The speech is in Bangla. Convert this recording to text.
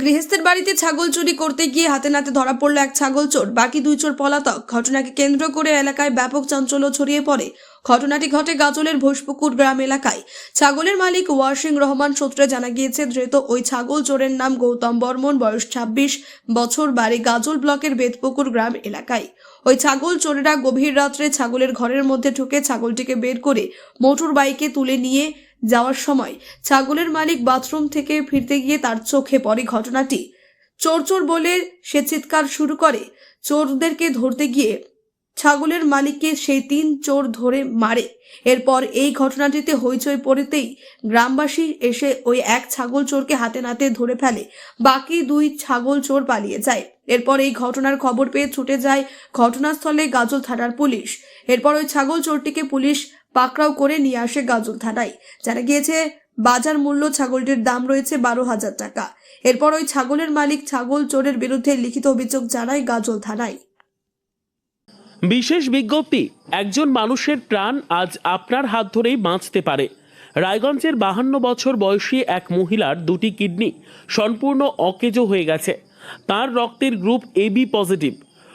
গৃহস্থের বাড়িতে ছাগল চুরি করতে গিয়ে হাতে নাতে ধরা পড়ল এক ছাগল চোর। বাকি দুই চোর পলাতক। ঘটনাকে কেন্দ্র করে এলাকায় ব্যাপক চাঞ্চল্য ছড়িয়ে পড়ে। ঘটনাটি ঘটে গাজলের ভোজপুকুর গ্রাম এলাকায়। ছাগলের মালিক ওয়াসিং রহমান সূত্রে জানা গিয়েছে, ধৃত ওই ছাগল চোরের নাম গৌতম বর্মন, বয়স ছাব্বিশ, বছর বাড়ি গাজল ব্লকের বেদপুকুর গ্রাম এলাকায়। ওই ছাগল চোরেরা গভীর রাত্রে ছাগলের ঘরের মধ্যে ঢুকে ছাগলটিকে বের করে মোটর বাইকে তুলে নিয়ে যাওয়ার সময় ছাগলের মালিক বাথরুম থেকে ফিরতে গিয়ে তার চোখে পড়ে ঘটনাটি। চোর চোর বলে সে চিৎকার শুরু করে। চোরদেরকে ধরতে গিয়ে ছাগলের মালিককে সেই তিন চোর ধরে মারে। এরপর এই ঘটনাটিতে হইচই পড়েতেই গ্রামবাসী এসে ওই এক ছাগল চোরকে হাতে নাতে ধরে ফেলে। বাকি দুই ছাগল চোর পালিয়ে যায়। এরপর এই ঘটনার খবর পেয়ে ছুটে যায় ঘটনাস্থলে গাজল থানার পুলিশ। এরপর ওই ছাগল চোরটিকে পুলিশ পাকড়াও করে নিয়ে আসে গাজল থানায়। জানা গিয়েছে, বাজার মূল্য ছাগলটির দাম রয়েছে বারো হাজার টাকা। এরপর ওই ছাগলের মালিক ছাগল চোরের বিরুদ্ধে লিখিত অভিযোগ জানায় গাজল থানায়। বিশেষ বিজ্ঞপ্তি, একজন মানুষের প্রাণ আজ আপনার হাত ধরেই বাঁচতে পারে। রায়গঞ্জের বাহান্ন বছর বয়সী এক মহিলার দুটি কিডনি সম্পূর্ণ অকেজো হয়ে গেছে। তার রক্তের গ্রুপ এবি পজিটিভ।